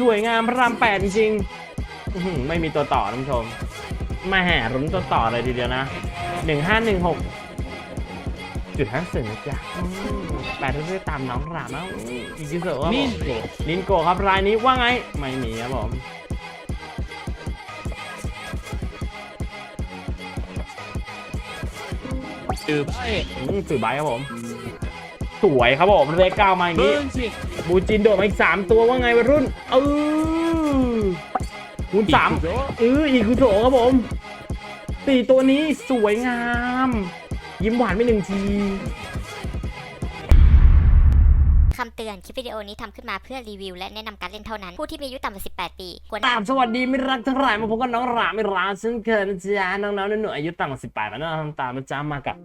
สวยงามพระรามแปดจริงๆไม่มีตัวต่อท่านผู้ชมมาแห่รุ้นตัวต่อเลยทีเดียวนะหนึ่งห้าหนึ่งหกจุดห้าสิบนะจ๊ะแปดทุกที่ตามน้องรามแล้วอีจิโซะนินโกนินโกครับรายนี้ว่าไง ไม่มีครับผมจืบสืบใบครับผม สวยครับผมเลขเก้ามาอย่างนี้ บูจินโดดมาอีกสามตัวว่าไงวัยรุ่นเออคูณสามเอออีกคูณโถครับผมสี่ตัวนี้สวยงาม ยิ้มหวานไม่หนึ่งที คำเตือน คลิปวิดีโอนี้ทำขึ้นมาเพื่อรีวิวและแนะนำการเล่นเท่านั้น ผู้ที่มีอายุต่ำกว่า 18 ปี ควรตามสวัสดีไม่รักทั้งหลายมาพบกับน้องรลาไม่รักซึ่งเกินจ้าน้องๆหนูๆอายุต่ำกว่า18บแล้วน้องทำตามนะจ๊ะมากับ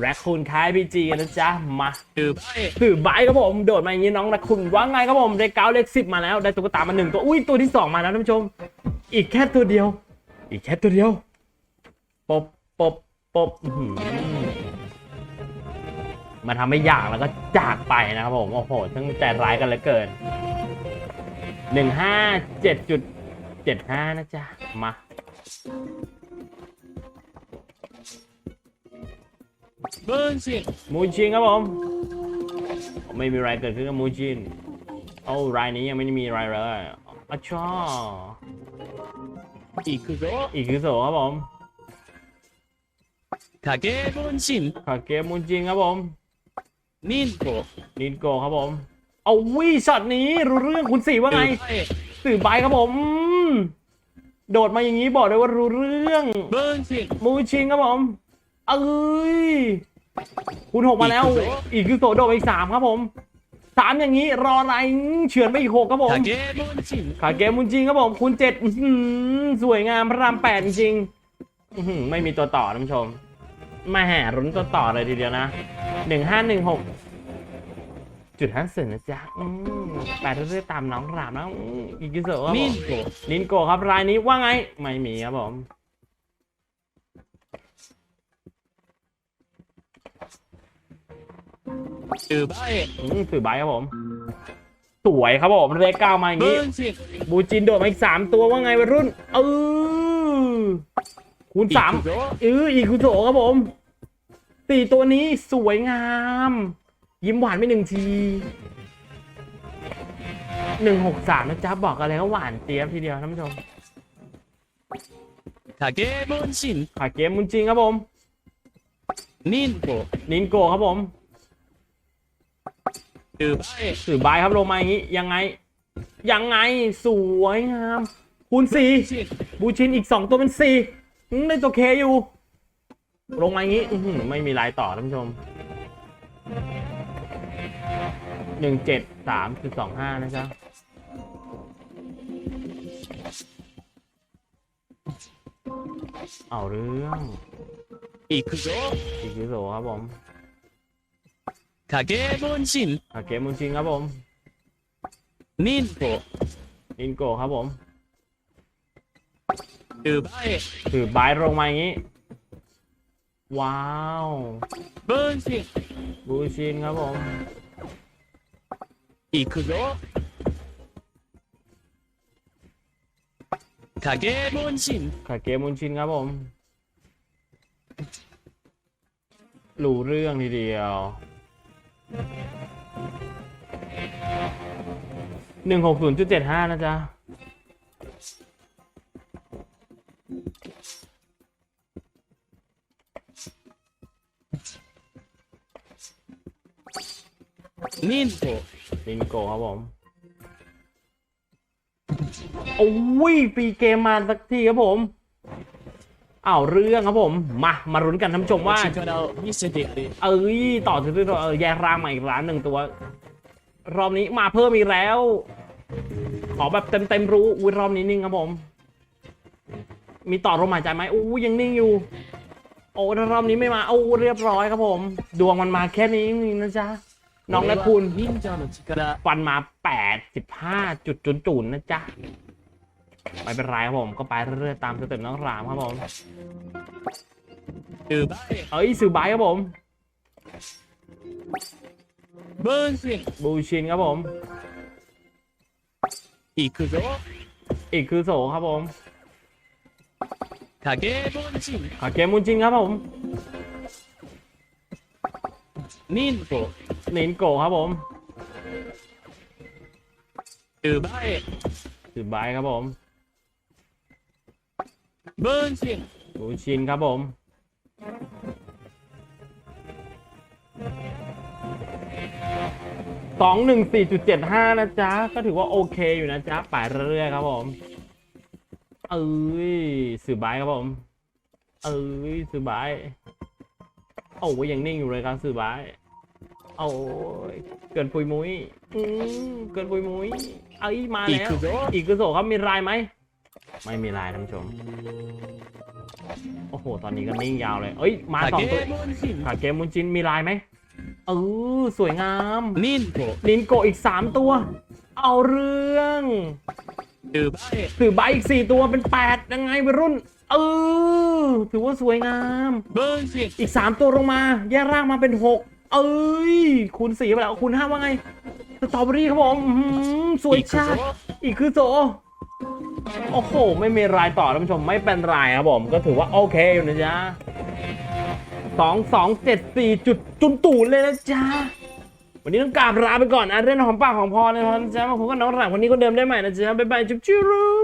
แรคคูนคายพีจีกันนะจ๊ะมาถือถือใบครับผมโดดมาอย่างนี้น้องแรคคูนว่าไงครับผมได้เก้าเลขสิบมาแล้วได้ตุ๊กตามาหนึ่งตัวอุ้ยตัวที่สองมาแล้วท่านผู้ชม อีกแค่ตัวเดียว อีกแค่ตัวเดียวปบปบปบอื้ มันทำให้อย่างแล้วก็จากไปนะครับผม โอ้โหทั้งแต่ร้ายกันเหลือเกินหนึ่งห้าเจ็ดจุดเจ็ดห้านะจ๊ะ มาเบิร์นสิมูจินครับผม ไม่มีอะไรเกิดขึ้นกับมูจินโอ้รายนี้ยังไม่มีอะไรเลยอ้าชออีกคือโซอีกคือโซครับผมคาเกะมูจินคาเกะมูจินครับผม นินโกนินโกครับผม เอาวิช็อตนี้รู้เรื่องคุณสี่ว่าไง สื่อใบครับผม โดดมาอย่างนี้บอกเลยว่ารู้เรื่องเบิร์นชิงมูชิงครับผม เอ้ยคุณหกมาแล้ว อีกคือโซโดอีกสามครับผมสามอย่างนี้รออะไรเฉือนไปอีกหกครับผมขาเกมมูนชิงครับผมคุณเจ็ดสวยงามพระรามแปดจริงไม่มีตัวต่อท่านผู้ชม มาหารุนต่อต่อเลยทีเดียวนะหนึ่งห้าหนึ่งหกจุดห้าสิบนะจ๊ะแปดเรื่อยๆตามน้องรามแล้วอีกิเซอร์ว่านินโกนินโกครับรายนี้ว่าไง ไม่มีครับผมสื่อใบสื่อใบครับผม สวยครับผม เลขเก้ามาอย่างนี้ บูจินโดดมาอีกสามตัวว่าไงวัยรุ่น เออ คูณสามเอออีกคูณโถครับผมสี่ตัวนี้สวยงาม ยิ้มหวานไปหนึ่งทีหนึ่งหกสามนะจ๊ะบอกอะไรก็หวานเตี้ยทีเดียวท่านผู้ชมขาเกมุนชินขาเกมุนจิงครับผม นินโกนินโกครับผมสื่อใบถือใบครับลงมาอย่างนี้ยังไง ยังไงสวยงาม คูณสี่บูชินอีกสองตัวเป็นสี่ อืมได้ตัวเคอยู่ ลงมาอย่างนี้อื้อหือไม่มีลายต่อท่านผู้ชมหนึ่งเจ็ดสามจุดสองห้านะจ๊ะเอาเรื่อง 行くぞ อีกคิโซครับผม 影ブンジン อาเกมมุนชิงครับผม ミント อินโกครับผม ถือใบถือใบลงมาอย่างนี้ ว้าวเบิชินสิบูชินครับผม อีกคือโยคาเกะบุนชินคาเกะบุนชินครับผมรู้เรื่องทีเดียวหนึ่งหกศูนย์จุดเจ็ดห้านะจ๊ะ นินโกนินโกครับผม โอ้ยปีเกมมาสักทีครับผมเอาเรื่องครับผม มา มารุนกันท่านผู้ชมว่า เอ้ย ต่อถึงเรื่องแยกรางใหม่อีกร้านหนึ่งตัว รอบนี้มาเพิ่มอีกแล้ว ขอแบบเต็มเต็มรู้อุ้ยรอบนี้นิ่งครับผม มีต่อลมหายใจไหมอู้ยังนิ่งอยู่ โอ้รอบนี้ไม่มาโอ้เรียบร้อยครับผม ดวงมันมาแค่นี้จริงนะจ๊ะ น้องและคุณยิ่งจอหนุชิกระฟันมาแปดสิบห้าจุดจุนจุนนะจ๊ะ ไม่เป็นไรครับผม ก็ไปเรื่อยๆตามสเต็ปน้องรามครับผมสื่อใบเอ้ยซื้อใบครับผมเบิร์นสิบูชินครับผม อีกคือโซอีกคือโซครับผมคาเกะบุนชินคาเกะบุนชินครับผม นี่โกนินโกครับผมถือบายถือบายครับผมเบิร์นชินบูชินครับผมสองหนึ่งสี่จุดเจ็ดห้านะจ๊ะ ก็ถือว่าโอเคอยู่นะจ๊ะป่ายเรื่อยครับผมเอ้ยสื่อบายครับผม เอ้ยสื่อบาย โอ้ยยังนิ่งอยู่เลยการสื่อบ้ายโอ้ยเกินปุยมุ้ยอืมเกินปุยมุ้ยเอาอีมาแล้วอีกคือโสครับมีลายไหมไม่มีลายท่านผู้ชมโอ้โหตอนนี้ก็นิ่งยาวเลยเอ้ยมาสองตัวขาเกมมุนจินมีลายไหมเออสวยงามนินนินโกอีกสามตัว เอาเรื่องถือใบถือใบอีกสี่ตัวเป็นแปดยังไงวัยรุ่น เออถือว่าสวยงาม เบิ้งสิอีก 3 ตัวลงมา แยกร่างมาเป็น 6 เอ้ยคุณสีไปแล้วคุณห้าว่าไง สตรอเบอรี่ครับผมอื้สวยชาอีกคือโซ โอ้โห ไม่มีรายต่อท่านผู้ชมไม่เป็นลายครับผม ก็ถือว่าโอเคอยู่นะจ๊ะสองสองเจ็ดสี่จุดจุนตูนเลยนะจ๊ะ วันนี้ต้องกราบลาไปก่อนนะเรื่องของปากของพอเลยนะจ๊ะมาพบกันน้องหลังวันนี้ก็เดิมได้ใหม่นะจ๊ะ บ๊ายบาย จุ๊บจิ๊ว